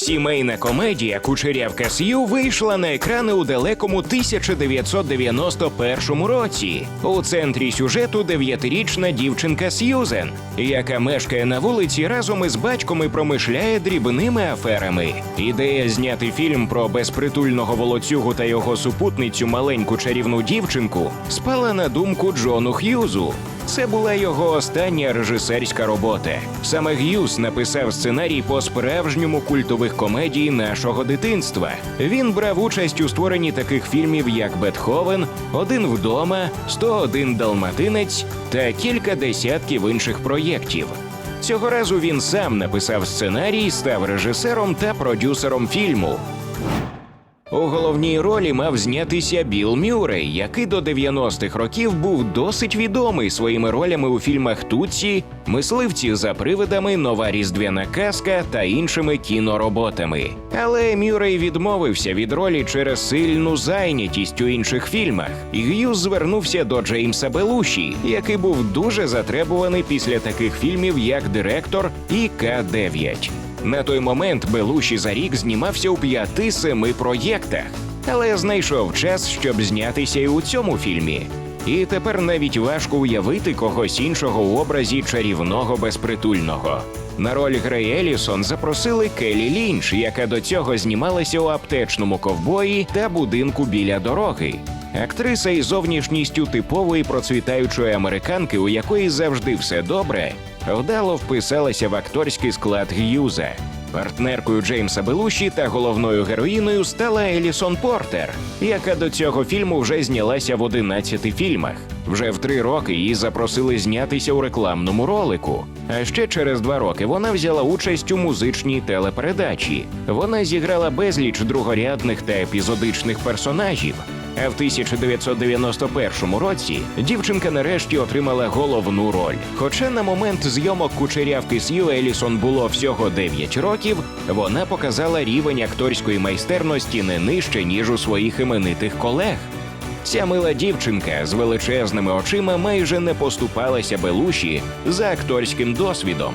Сімейна комедія Кучерявка Сью вийшла на екрани у далекому 1991 році. У центрі сюжету дев'ятирічна дівчинка Сьюзен, яка мешкає на вулиці разом із батьком і промишляє дрібними аферами. Ідея зняти фільм про безпритульного волоцюгу та його супутницю маленьку чарівну дівчинку спала на думку Джону Х'юзу. Це була його остання режисерська робота. Саме Г'юз написав сценарій по справжньому культових комедій нашого дитинства. Він брав участь у створенні таких фільмів, як Бетховен, Один вдома, «101 Далматинець та кілька десятків інших проєктів. Цього разу він сам написав сценарій, став режисером та продюсером фільму. У головній ролі мав знятися Біл Мюррей, який до 90-х років був досить відомий своїми ролями у фільмах Тутсі, Мисливці за привидами, Нова різдвяна казка та іншими кінороботами. Але Мюррей відмовився від ролі через сильну зайнятість у інших фільмах. І Г'юз звернувся до Джеймса Белуші, який був дуже затребуваний після таких фільмів, як Директор і К-9. На той момент Белуші за рік знімався у п'яти-семи проєктах, але знайшов час, щоб знятися і у цьому фільмі. І тепер навіть важко уявити когось іншого у образі чарівного безпритульного. На роль Грей Елісон запросили Келі Лінч, яка до цього знімалася у аптечному ковбої та будинку біля дороги. Актриса із зовнішністю типової процвітаючої американки, у якої завжди все добре, вдало вписалася в акторський склад Г'юза. Партнеркою Джеймса Белуші та головною героїною стала Елісон Портер, яка до цього фільму вже знялася в 11 фільмах. Вже в три роки її запросили знятися у рекламному ролику. А ще через два роки вона взяла участь у музичній телепередачі. Вона зіграла безліч другорядних та епізодичних персонажів. А в 1991 році дівчинка нарешті отримала головну роль. Хоча на момент зйомок кучерявки Сью Елісон було всього 9 років, вона показала рівень акторської майстерності не нижче ніж у своїх іменитих колег. Ця мила дівчинка з величезними очима майже не поступалася Белуші за акторським досвідом.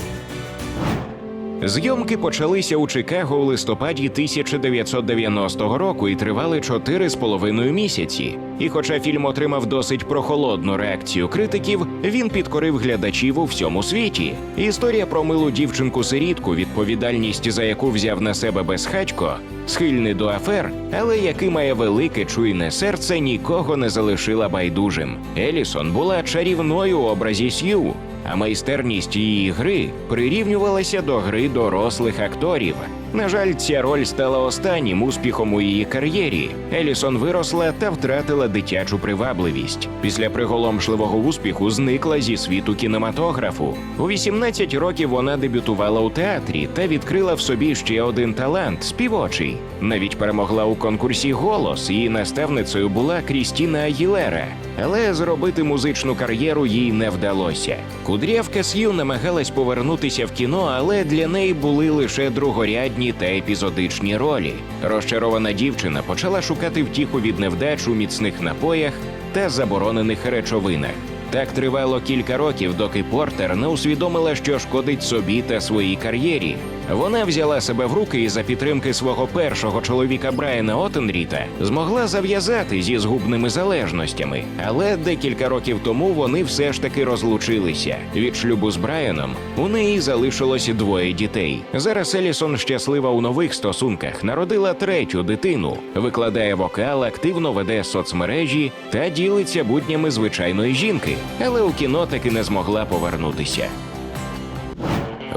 Зйомки почалися у Чикаго у листопаді 1990 року і тривали чотири з половиною місяці. І хоча фільм отримав досить прохолодну реакцію критиків, він підкорив глядачів у всьому світі. Історія про милу дівчинку-сирітку, відповідальність за яку взяв на себе безхатько, схильний до афер, але який має велике чуйне серце, нікого не залишила байдужим. Елісон була чарівною у образі Сью, а майстерність її гри прирівнювалася до гри дорослих акторів. На жаль, ця роль стала останнім успіхом у її кар'єрі. Елісон виросла та втратила дитячу привабливість. Після приголомшливого успіху зникла зі світу кінематографу. У 18 років вона дебютувала у театрі та відкрила в собі ще один талант співочий. Навіть перемогла у конкурсі Голос. Її наставницею була Крістіна Агілера. Але зробити музичну кар'єру їй не вдалося. Кудрявка Сью намагалась повернутися в кіно, але для неї були лише другорядні та епізодичні ролі. Розчарована дівчина почала шукати втіху від невдач у міцних напоях та заборонених речовинах. Так тривало кілька років, доки Портер не усвідомила, що шкодить собі та своїй кар'єрі. Вона взяла себе в руки і за підтримки свого першого чоловіка Брайана Отенріта змогла зав'язати зі згубними залежностями. Але декілька років тому вони все ж таки розлучилися. Від шлюбу з Брайаном у неї залишилось двоє дітей. Зараз Елісон щаслива у нових стосунках, народила третю дитину, викладає вокал, активно веде соцмережі та ділиться буднями звичайної жінки, але у кіно таки не змогла повернутися.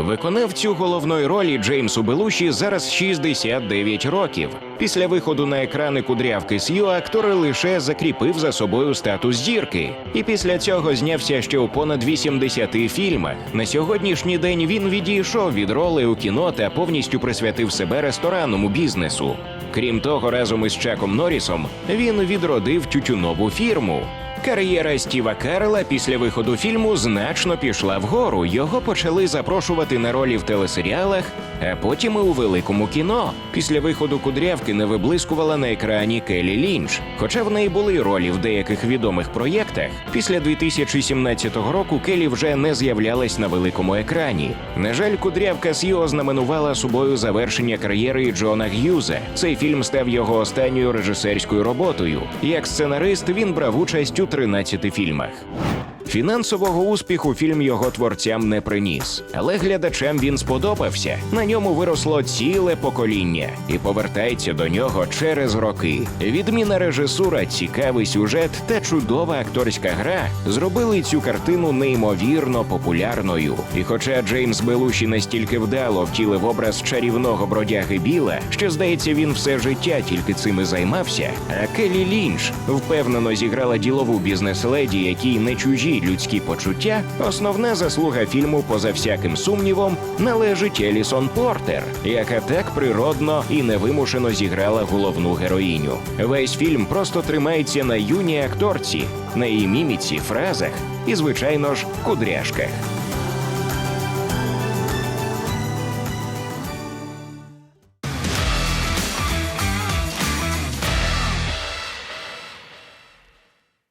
Виконавцю головної ролі Джеймсу Белуші зараз 69 років. Після виходу на екрани кудрявки Сью актор лише закріпив за собою статус зірки, і після цього знявся ще у понад 80 фільмах. На сьогоднішній день він відійшов від ролей у кіно та повністю присвятив себе ресторанному бізнесу. Крім того, разом із Чаком Норрісом він відродив тютюнову фірму. Кар'єра Стіва Карла після виходу фільму значно пішла вгору. Його почали запрошувати на ролі в телесеріалах, а потім і у великому кіно. Після виходу кудрявки не виблискувала на екрані Келі Лінч. Хоча в неї були ролі в деяких відомих проєктах. Після 2017 року Келі вже не з'являлась на великому екрані. На жаль, кудрявка Сі ознаменувала собою завершення кар'єри Джона Г'юза. Цей фільм став його останньою режисерською роботою. Як сценарист він брав участь у 13 фільмах. Фінансового успіху фільм його творцям не приніс, але глядачам він сподобався. На ньому виросло ціле покоління і повертається до нього через роки. Відміна режисура, цікавий сюжет та чудова акторська гра зробили цю картину неймовірно популярною. І хоча Джеймс Белуші настільки вдало втілив образ чарівного бродяги Біла, що здається, він все життя тільки цим і займався. А Келі Лінч впевнено зіграла ділову бізнес-леді, якій не чужі людські почуття. Основна заслуга фільму, поза всяким сумнівом, належить Елісон Портер, яка так природно і невимушено зіграла головну героїню. Весь фільм просто тримається на юній акторці, на її міміці, фразах і, звичайно ж, кудряшках.